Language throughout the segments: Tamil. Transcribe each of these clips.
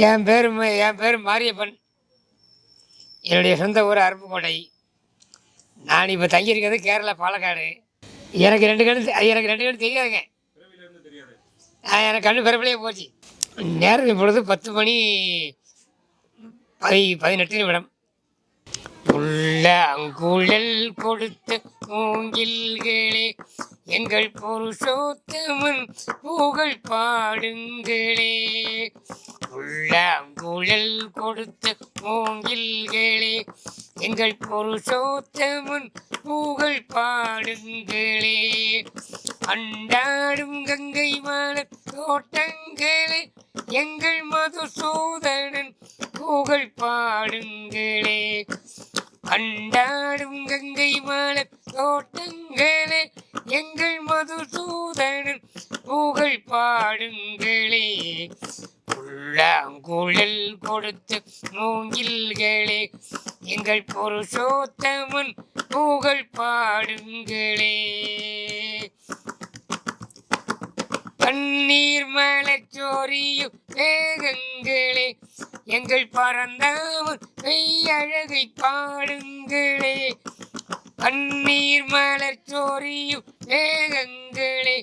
என் பேர் ம- என் பேர் மாரியப்பன். என்னுடைய சொந்த ஊர் அருப்புக்கோட்டை. நான் இப்போ தங்கியிருக்கிறது கேரளா பாலக்காடு. எனக்கு ரெண்டு கண்ணு எனக்கு ரெண்டு கண்ணு தெரியாதுங்க. எனக்கு கண்ணு பிறப்பிலேயே போச்சு. நேரம் இப்பொழுது பத்து மணி பதி பதினெட்டு நிமிடம். புல்லாங்குழல் கொடுத்த மூங்கில்களே எங்கள் புருஷோத்தமன் புகழ் பாடுங்களே. புல்லாங்குழல் கொடுத்த மூங்கில்களே எங்கள் புருஷோத்தமன் புகழ் பாடுங்களே. அண்டாடும் கங்கை மலர் தோட்டங்களே எங்கள் மதுசூதனன் புகழ் பாடுங்களே. கண்டாடும் கங்கை மலர் தோட்டங்களே எங்கள் மதுசூதனன் புகழ் பாடுங்களே. புல்லாங்குழல் கொடுத்து மூங்கில்களே எங்கள் புருஷோத்தமன் புகழ் பாடுங்களே. கண்ணீர் மலச்சோரியும் வேகங்களே எங்கள் பறந்த அழகை பாடுங்களே. கண்ணீர் மலர் சோரியும் வேகங்களே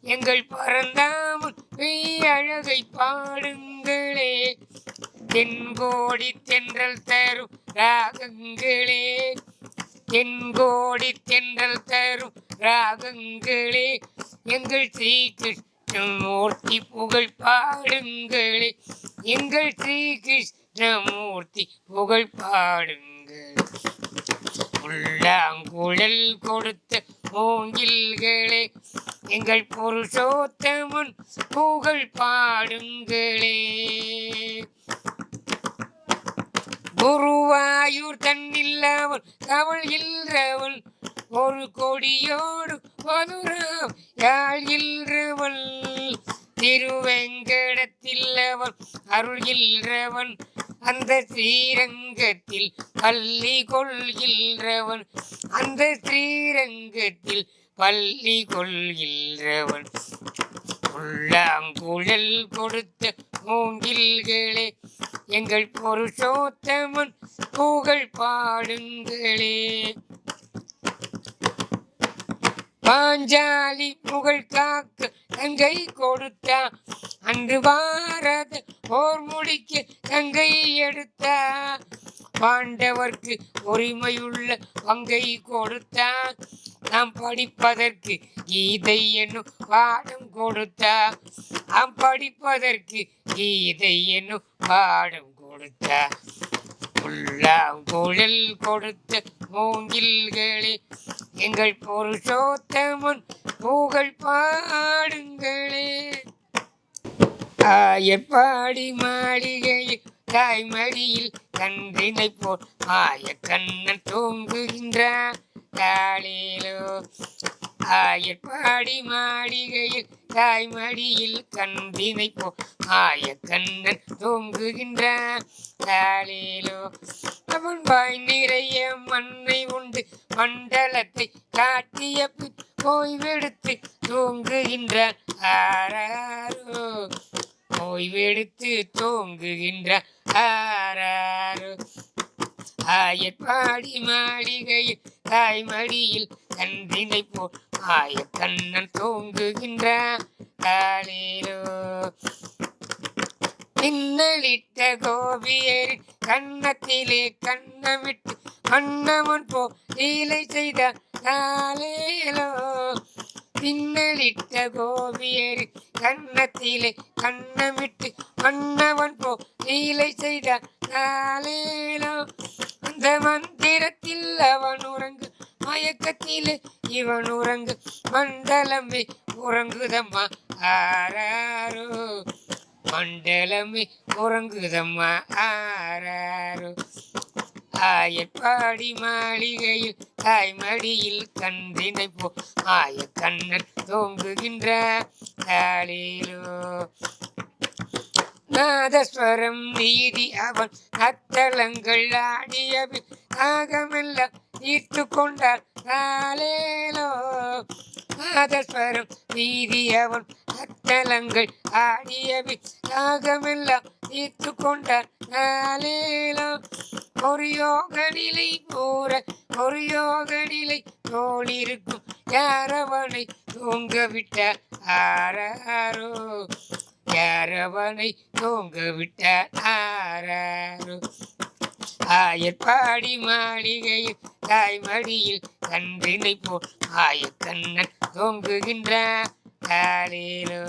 எங்கள் பறந்தாமல் அழகை பாடுங்களே. தென்கோடி தென்றல் தரும் ராகங்களே. தென்கோடி தென்றல் தரும் ராகங்களே. எங்கள் ஸ்ரீ கிருஷ்ணமூர்த்தி புகழ் பாடுங்களே. எங்கள் ஸ்ரீ கிருஷ்ணமூர்த்தி புகழ் பாடுங்கள். உள்ளாங்குழல் கொடுத்த மூங்கில்களே எங்கள் புருஷோத்தமன் புகழ் பாடுங்களே. குருவாயூர் தன்னில்லாமல் கவல் ஒரு கொடியோடு மதுரம் யாழ்கின்றவள் திருவெங்கடத்தில் அவன் அருள்கின்றவன் அந்த ஸ்ரீரங்கத்தில் பள்ளி கொள்கின்றவன் அந்த ஸ்ரீரங்கத்தில் பள்ளி கொள்கின்றவன். உள்ளாங்குழல் கொடுத்த மூங்கில்களே எங்கள் பொருஷோத்தமன் புகழ் பாடுங்களே. பாஞ்சாலி புகழ் காக்க கங்கை கொடுத்த அன்று பாரத போர் முடிக்கு கங்கை எடுத்த. பாண்டவர்க்கு உரிமையுள்ள பங்கை கொடுத்த நாம் படிப்பதற்கு கீதை என்னும் பாடம் கொடுத்த. நாம் படிப்பதற்கு கீதை என்னும் பாடம் கொடுத்தா. உள்ளாங்குழல் கொடுத்த மூங்கில்களே எங்கள் புருஷோத்தமன் புகழ் பாடுங்களே. ஆயப்பாடி மாளிகையில் தாய்மடியில் கன்றினை போல் ஆய கண்ணன் தூங்குகின்றான் காலையிலோ ஆயப்பாடி மாளிகையில் தாய்மடியில் கன்றினை போல் ஆய கண்ணன் தூங்குகின்றான் காலையிலோ. அவன் நிறைய மண்ணை உண்டு. மண்டலத்தை காட்டிய ஓய்வெடுத்து தூங்குகின்ற ஆராரோ. ஓய்வெடுத்து தூங்குகின்ற ஆராரோ. ஆயப்பாடி மாளிகையில் தாய்மடியில் கன்றினை போ ஆய கண்ணன் தூங்குகின்ற காலேரோ பின்னலிட்ட கோபியரின் கன்னத்திலே கண்ணமிட்டு மன்னவன் போ லீலை செய்த நாளேலோ பின்னலிட்ட கோபியரின் கன்னத்திலே கண்ணமிட்டு மன்னவன் போ லீலை செய்த நாளேலோ அந்த மந்திரத்தில் அவன் உறங்கு மயக்கத்திலே இவன் உறங்கு மண்டலமே உறங்குதம்மா ஆராரோ. மண்டலமே உறங்குதம்மா. ஆராரோ ஆயப்பாடி மாளிகையில் தாய்மடியில் கன்றினை போ ஆய கண்ணன் தோங்குகின்ற காலிலோ நாதஸ்வரம் நீதி அவன் அத்தலங்கள் ஆடியபில் ஆகமெல்லாம் ஈர்த்து கொண்டார் காலேலோ நாதஸ்வரம் நீதி அவன் மண்டலங்கள் ஆடியவை யாகமெல்லாம் தீர்த்து கொண்டார் நாளேலாம். ஒரு யோக நிலை போற ஒரு யோக நிலை தோழிருக்கும் யாரவனை தூங்க விட்டார் ஆராரோ? யாரவனை தூங்க விட்டார் ஆராரோ? ஆயப்பாடி மாளிகையில் தாய்மடியில் கன்றினை போல் ஆயக்கண்ணன் தோங்குகின்றான் காலிலோ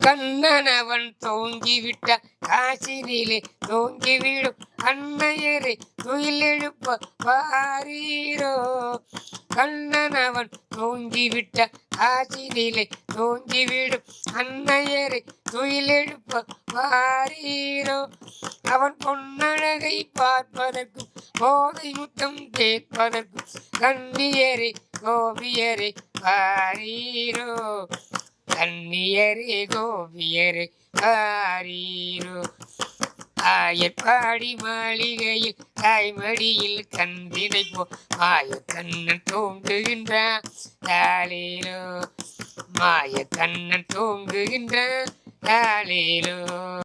கண்ணன் அவன் தோங்கிவிட்ட காசினிலே தோங்கிவிடும் அன்னையரை துயில் எழுப்ப வாரீரோ கண்ணன் அவன் தூங்கிவிட்ட காசினிலே தூங்கிவிடும் அன்னையரை துயிலெடுப்ப வாரீரோ? அவன் பொன்னழகை பார்ப்பதற்கும் போதை முத்தம் கேட்பதற்கும் கண்ணியரே கோபியரே வாரீரோ? கண்ணியரே கோபியரே வாரீரோ? ஆயப்பாடி மாளிகையில் தாய்மடியில் கந்தினை போ மாய கண்ணன் தோங்குகின்றான் தாளேலோ மாய கண்ணன் தோங்குகின்றான் தாளேலோ